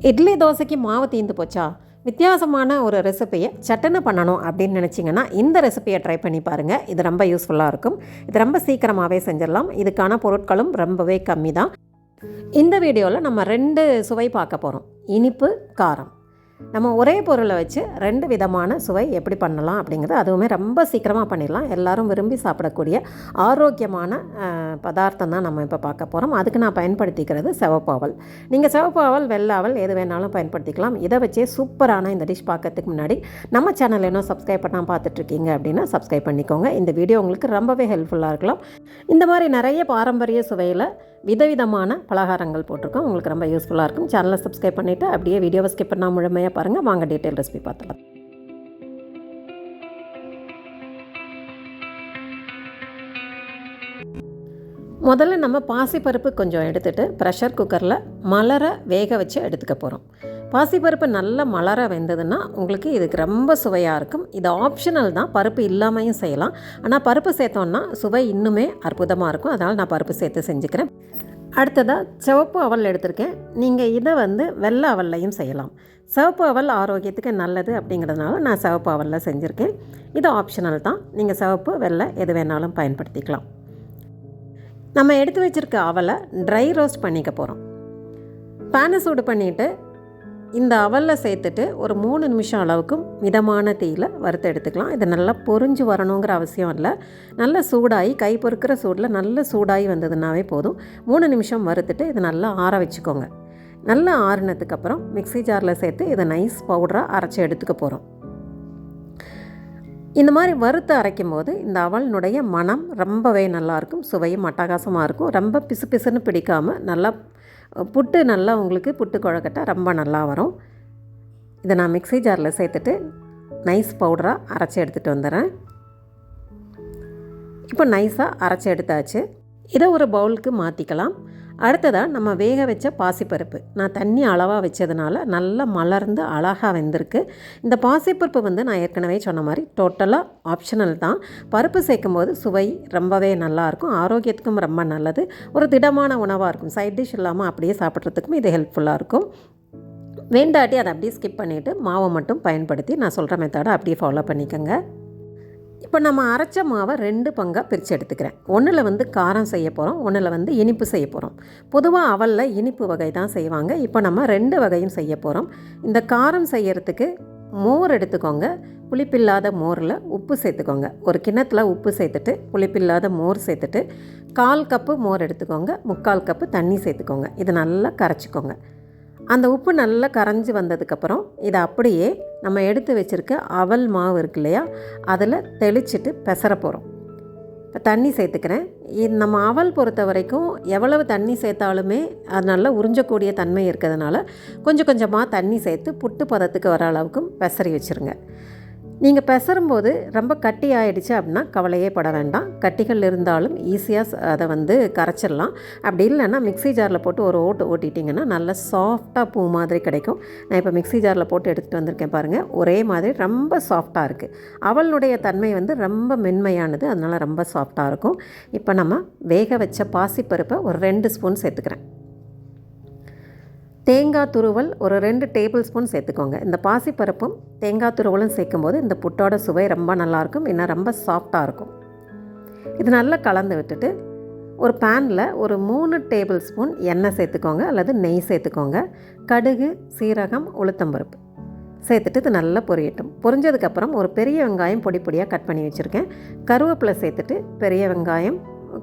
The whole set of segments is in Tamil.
இட்லி தோசைக்கு மாவு தீந்து போச்சா? வித்தியாசமான ஒரு ரெசிபியை சட்டுன்னு பண்ணணும் அப்படின்னு நினச்சிங்கன்னா இந்த ரெசிபியை ட்ரை பண்ணி பாருங்கள் இது ரொம்ப யூஸ்ஃபுல்லாக இருக்கும். இது ரொம்ப சீக்கிரமாகவே செஞ்சிடலாம். இதுக்கான பொருட்களும் ரொம்பவே கம்மி தான் இந்த வீடியோவில் நம்ம ரெண்டு சுவை பார்க்க போகிறோம் இனிப்பு காரம். நம்ம ஒரே பொருளை வச்சு ரெண்டு விதமான சுவை எப்படி பண்ணலாம் அப்படிங்கிறது அதுவுமே ரொம்ப சீக்கிரமாக பண்ணிடலாம். எல்லாரும் விரும்பி சாப்பிடக்கூடிய ஆரோக்கியமான பதார்த்தம் தான் நம்ம இப்போ பார்க்க போகிறோம் அதுக்கு நான் பயன்படுத்திக்கிறது செவப்பாவல் நீங்கள் செவப்பாவல் வெள்ளாவல் எது வேணாலும் பயன்படுத்திக்கலாம். இதை வச்சே சூப்பரான இந்த டிஷ் பார்க்கறதுக்கு முன்னாடி நம்ம சேனல் இன்னும் சப்ஸ்கிரைப் பண்ணால் பார்த்துட்ருக்கீங்க அப்படின்னா சப்ஸ்கிரைப் பண்ணிக்கோங்க. இந்த வீடியோ உங்களுக்கு ரொம்பவே ஹெல்ப்ஃபுல்லாக இருக்கலாம். இந்த மாதிரி நிறைய பாரம்பரிய சுவையில் விதவிதமான பலகாரங்கள் போட்டிருக்கோம். உங்களுக்கு ரொம்ப யூஸ்ஃபுல்லாக இருக்கும். சேனலை சப்ஸ்கிரைப் பண்ணிவிட்டு அப்படியே வீடியோவை ஸ்கிப் பண்ணால் முழுமையாக பாருங்கள் வாங்க டீட்டெயில் ரெசிபி பார்த்துக்கலாம் முதல்ல நம்ம பாசிப்பருப்பு கொஞ்சம் எடுத்துகிட்டு ப்ரெஷர் குக்கரில் மலரை வேக வச்சு எடுத்துக்க போகிறோம் பாசிப்பருப்பு நல்லா மலர வெந்ததுன்னா உங்களுக்கு இதுக்கு ரொம்ப சுவையாக இருக்கும். இது ஆப்ஷனல் தான். பருப்பு இல்லாமையும் செய்யலாம். ஆனால் பருப்பு சேர்த்தோன்னா சுவை இன்னுமே அற்புதமாக இருக்கும். அதனால் நான் பருப்பு சேர்த்து செஞ்சுக்கிறேன். அடுத்ததாக சிவப்பு அவல் எடுத்திருக்கேன். நீங்கள் இதை வந்து வெள்ளை அவல்லையும் செய்யலாம். சிவப்பு அவல் ஆரோக்கியத்துக்கு நல்லது அப்படிங்கிறதுனால நான் சிவப்பு அவலில் செஞ்சுருக்கேன். இது ஆப்ஷனல் தான். நீங்கள் சிவப்பு வெள்ளை எது வேணாலும் பயன்படுத்திக்கலாம். நம்ம எடுத்து வச்சுருக்க அவலை ட்ரை ரோஸ்ட் பண்ணிக்க போகிறோம் பேனை சூடு பண்ணிவிட்டு இந்த அவலில் சேர்த்துட்டு ஒரு மூணு நிமிஷம் அளவுக்கு மிதமான தீயில் வறுத்து எடுத்துக்கலாம். இது நல்லா பொரிஞ்சு வரணுங்கிற அவசியம் இல்லை. நல்லா சூடாகி கை பொறுக்கிற சூடில் நல்ல சூடாகி வந்ததுனாவே போதும். மூணு நிமிஷம் வறுத்துட்டு இதை நல்லா ஆற வச்சுக்கோங்க. நல்லா ஆறுனதுக்கப்புறம் மிக்ஸி ஜாரில் சேர்த்து இதை நைஸ் பவுடராக அரைச்சி எடுத்துக்க போகிறோம் இந்த மாதிரி வறுத்து அரைக்கும் போது இந்த அவலினுடைய மனம் ரொம்பவே நல்லாயிருக்கும் சுவையும் அட்டகாசமாக இருக்கும். ரொம்ப பிசு பிசுன்னு பிடிக்காமல் நல்லா புட்டு நல்லா உங்களுக்கு புட்டு குழக்கட்டை ரொம்ப நல்லா வரும். இதை நான் மிக்ஸி ஜாரில் சேர்த்துட்டு நைஸ் பவுடராக அரைச்சி எடுத்துகிட்டு வந்துடுறேன். இப்போ நைஸாக அரைச்சி எடுத்தாச்சு. இதை ஒரு பவுலுக்கு மாற்றிக்கலாம் அடுத்ததாக நம்ம வேக வச்ச பாசிப்பருப்பு. நான் தண்ணி அளவாக வச்சதுனால நல்லா மலர்ந்து அழகாக வெந்திருக்கு. இந்த பாசிப்பருப்பு வந்து நான் ஏற்கனவே சொன்ன மாதிரி டோட்டலாக ஆப்ஷனல் தான். பருப்பு சேர்க்கும் போது சுவை ரொம்பவே நல்லாயிருக்கும் ஆரோக்கியத்துக்கும் ரொம்ப நல்லது. ஒரு திடமான உணவாக இருக்கும். சைட் டிஷ் இல்லாமல் அப்படியே சாப்பிட்றதுக்கும் இது ஹெல்ப்ஃபுல்லாக இருக்கும். வேண்டாட்டி அதை அப்படியே ஸ்கிப் பண்ணிவிட்டு மாவை மட்டும் பயன்படுத்தி நான் சொல்கிற மெத்தடை அப்படியே ஃபாலோ பண்ணிக்கோங்க. இப்போ நம்ம அரைச்ச மாவை ரெண்டு பங்காக பிரித்து எடுத்துக்கிறேன். ஒன்றில் வந்து காரம் செய்ய போகிறோம் ஒன்றில் வந்து இனிப்பு செய்ய போகிறோம். பொதுவாக அவலில் இனிப்பு வகை தான் செய்வாங்க. இப்போ நம்ம ரெண்டு வகையும் செய்ய போகிறோம். இந்த காரம் செய்யறதுக்கு மோர் எடுத்துக்கோங்க. புளிப்பில்லாத மோரில் உப்பு சேர்த்துக்கோங்க. ஒரு கிண்ணத்தில் உப்பு சேர்த்துட்டு புளிப்பில்லாத மோர் சேர்த்துட்டு கால் கப்பு மோர் எடுத்துக்கோங்க. முக்கால் கப்பு தண்ணி சேர்த்துக்கோங்க. இது நல்லா கரைச்சிக்கோங்க. அந்த உப்பு நல்லா கரைஞ்சி வந்ததுக்கப்புறம் இதை அப்படியே நம்ம எடுத்து வச்சுருக்க அவல் மாவு இருக்கு இல்லையா? அதில் தெளிச்சிட்டு பெசர போகிறோம் இப்போ தண்ணி சேர்த்துக்கிறேன். இது நம்ம அவல் பொறுத்த வரைக்கும் எவ்வளவு தண்ணி சேர்த்தாலுமே அது நல்லா உறிஞ்சக்கூடிய தன்மை இருக்கிறதுனால கொஞ்சம் கொஞ்சமாக தண்ணி சேர்த்து புட்டு பதத்துக்கு வர அளவுக்கு பெசரி வச்சுருங்க. நீங்கள் பெசரும்போது ரொம்ப கட்டி ஆயிடுச்சு அப்படின்னா கவலையே பட வேண்டாம். கட்டிகள் இருந்தாலும் ஈஸியாக அதை வந்து கரைச்சிடலாம். அப்படி இல்லைன்னா மிக்ஸி ஜாரில் போட்டு ஒரு ஓட்டு ஓட்டிட்டிங்கன்னா நல்லா சாஃப்டாக பூ மாதிரி கிடைக்கும். நான் இப்போ மிக்ஸி ஜாரில் போட்டு எடுத்துகிட்டு வந்திருக்கேன் பாருங்கள் ஒரே மாதிரி ரொம்ப சாஃப்டாக இருக்குது அவளுடைய தன்மை வந்து ரொம்ப மென்மையானது. அதனால் ரொம்ப சாஃப்டாக இருக்கும். இப்போ நம்ம வேக வச்ச பாசிப்பருப்பை ஒரு ரெண்டு ஸ்பூன் சேர்த்துக்கிறேன். தேங்காய் துருவல் ஒரு ரெண்டு டேபிள் ஸ்பூன் சேர்த்துக்கோங்க. இந்த பாசிப்பருப்பும் தேங்காய் துருவலும் சேர்க்கும்போது இந்த புட்டோட சுவை ரொம்ப நல்லாயிருக்கும் இன்னும் ரொம்ப சாஃப்டாக இருக்கும். இது நல்லா கலந்து விட்டுட்டு ஒரு பேனில் ஒரு மூணு டேபிள் ஸ்பூன் எண்ணெய் சேர்த்துக்கோங்க அல்லது நெய் சேர்த்துக்கோங்க. கடுகு சீரகம் உளுத்தம்பருப்பு சேர்த்துட்டு இது நல்லா பொரியட்டும். பொரிஞ்சதுக்கப்புறம் ஒரு பெரிய வெங்காயம் பொடி பொடியாக கட் பண்ணி வச்சுருக்கேன். கருவேப்பிலை சேர்த்துட்டு பெரிய வெங்காயம்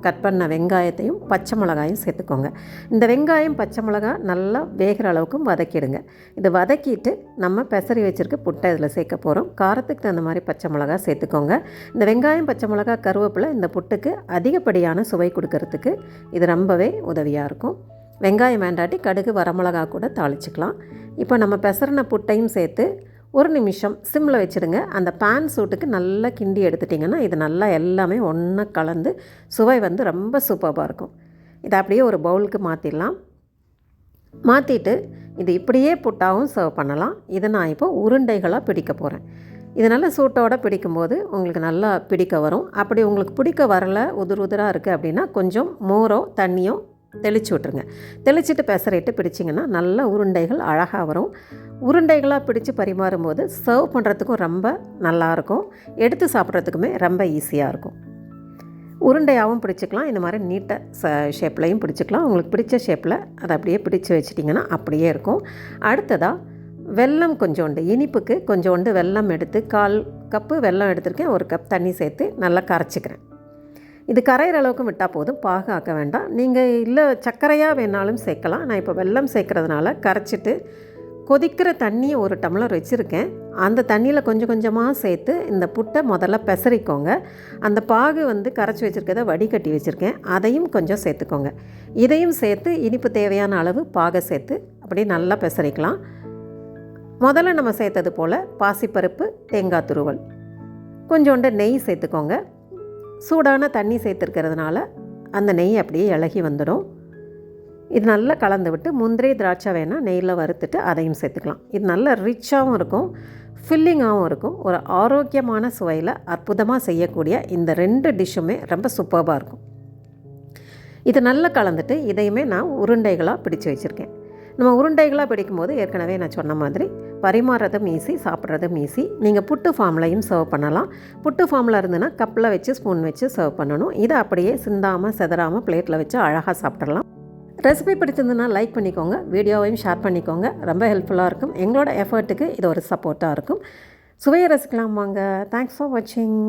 கட் பண்ண வெங்காயத்தையும் பச்சை மிளகாயும் சேர்த்துக்கோங்க. இந்த வெங்காயம் பச்சை மிளகாய் நல்லா வேகிற அளவுக்கும் வதக்கிடுங்க. இது வதக்கிட்டு நம்ம பெசரி வச்சுருக்க புட்டை இதில் சேர்க்க போகிறோம் காரத்துக்கு தகுந்த மாதிரி பச்சை மிளகாய் சேர்த்துக்கோங்க. இந்த வெங்காயம் பச்சை மிளகாய் கருவேப்பிலை இந்த புட்டுக்கு அதிகப்படியான சுவை கொடுக்கறதுக்கு இது ரொம்பவே உதவியாக இருக்கும். வெங்காயம் வேண்டாட்டி கடுகு வரமிளகா கூட தாளிச்சுக்கலாம். இப்போ நம்ம பெசரின புட்டையும் சேர்த்து ஒரு நிமிஷம் சிம்மில் வச்சுடுங்க அந்த பேன் சூட்டுக்கு நல்லா கிண்டி எடுத்துட்டிங்கன்னா இது நல்லா எல்லாமே ஒன்றா கலந்து சுவை வந்து ரொம்ப சூப்பராக இருக்கும். இதை அப்படியே ஒரு பவுலுக்கு மாற்றிடலாம் மாற்றிட்டு இது இப்படியே புட்டாவும் சர்வ் பண்ணலாம். இதை நான் இப்போ உருண்டைகளாக பிடிக்க போகிறேன் இது நல்லா சூட்டோட பிடிக்கும்போது உங்களுக்கு நல்லா பிடிக்க வரும். அப்படி உங்களுக்கு பிடிக்க வரல உதிர் உதிராக இருக்குது அப்படின்னா கொஞ்சம் மோரோ தண்ணியோ தெளிச்சு விட்ருங்க தெளிச்சிட்டு பெசரிட்டு பிடிச்சிங்கன்னா நல்ல உருண்டைகள் அழகாக வரும். உருண்டைகளாக பிடிச்சு பரிமாறும்போது சர்வ் பண்ணுறதுக்கும் ரொம்ப நல்லாயிருக்கும் எடுத்து சாப்பிட்றதுக்குமே ரொம்ப ஈஸியாக இருக்கும். உருண்டையாகவும் பிடிச்சிக்கலாம். இந்த மாதிரி நீட்டை ச ஷேப்லையும் பிடிச்சிக்கலாம். உங்களுக்கு பிடிச்ச ஷேப்பில் அதை அப்படியே பிடிச்சு வச்சிட்டிங்கன்னா அப்படியே இருக்கும். அடுத்ததாக வெல்லம் கொஞ்சோண்டு இனிப்புக்கு கொஞ்சோண்டு வெல்லம் எடுத்து கால் கப்பு வெல்லம் எடுத்திருக்கேன். ஒரு கப் தண்ணி சேர்த்து நல்லா கரைச்சிக்கிறேன். இது கரையிற அளவுக்கு விட்டால் போதும். பாகு ஆக்க வேண்டாம். நீங்கள் இல்லை சர்க்கரையாக வேணாலும் சேர்க்கலாம். நான் இப்போ வெல்லம் சேர்க்குறதுனால கரைச்சிட்டு கொதிக்கிற தண்ணியை ஒரு டம்ளர் வச்சுருக்கேன். அந்த தண்ணியில் கொஞ்சம் கொஞ்சமாக சேர்த்து இந்த புட்டை முதல்ல பெசரிக்கோங்க. அந்த பாகு வந்து கரைச்சி வச்சுருக்கதை வடிகட்டி வச்சுருக்கேன். அதையும் கொஞ்சம் சேர்த்துக்கோங்க. இதையும் சேர்த்து இனிப்பு தேவையான அளவு பாகை சேர்த்து அப்படியே நல்லா பெசரிக்கலாம். முதல்ல நம்ம சேர்த்தது போல் பாசிப்பருப்பு தேங்காய் துருவல். கொஞ்சோண்டு நெய் சேர்த்துக்கோங்க. சூடான தண்ணி சேர்த்துருக்கிறதுனால அந்த நெய் அப்படியே இலகி வந்துடும். இது நல்லா கலந்து விட்டு முந்திரி திராட்சை வேணால் நெய்யில் வறுத்துட்டு அதையும் சேர்த்துக்கலாம். இது நல்ல ரிச்சாகவும் இருக்கும் ஃபில்லிங்காகவும் இருக்கும். ஒரு ஆரோக்கியமான சுவையில் அற்புதமாக செய்யக்கூடிய இந்த ரெண்டு டிஷ்ஷுமே ரொம்ப சூப்பர்பாக இருக்கும். இது நல்லா கலந்துட்டு இதையுமே நான் உருண்டைகளாக பிடிச்சு வச்சுருக்கேன். நம்ம உருண்டைகளாக பிடிக்கும்போது ஏற்கனவே நான் சொன்ன மாதிரி பரிமாறதும் ஈஸி சாப்பிட்றதும் ஈஸி நீங்கள் புட்டு ஃபார்ம்லையும் சர்வ் பண்ணலாம். புட்டு ஃபார்மில் இருந்துன்னா கப்பில் வச்சு ஸ்பூன் வச்சு சர்வ் பண்ணணும். இதை அப்படியே சிந்தாமல் செதறாமல் பிளேட்டில் வச்சு அழகாக சாப்பிட்றலாம் ரெசிபி பிடிச்சிருந்துன்னா லைக் பண்ணிக்கோங்க. வீடியோவையும் ஷேர் பண்ணிக்கோங்க. ரொம்ப ஹெல்ப்ஃபுல்லாக இருக்கும். எங்களோட எஃபர்ட்டுக்கு இது ஒரு சப்போர்ட்டாக இருக்கும். சுவையை ரசிக்கலாம் வாங்க. தேங்க்ஸ் ஃபார் வாட்சிங்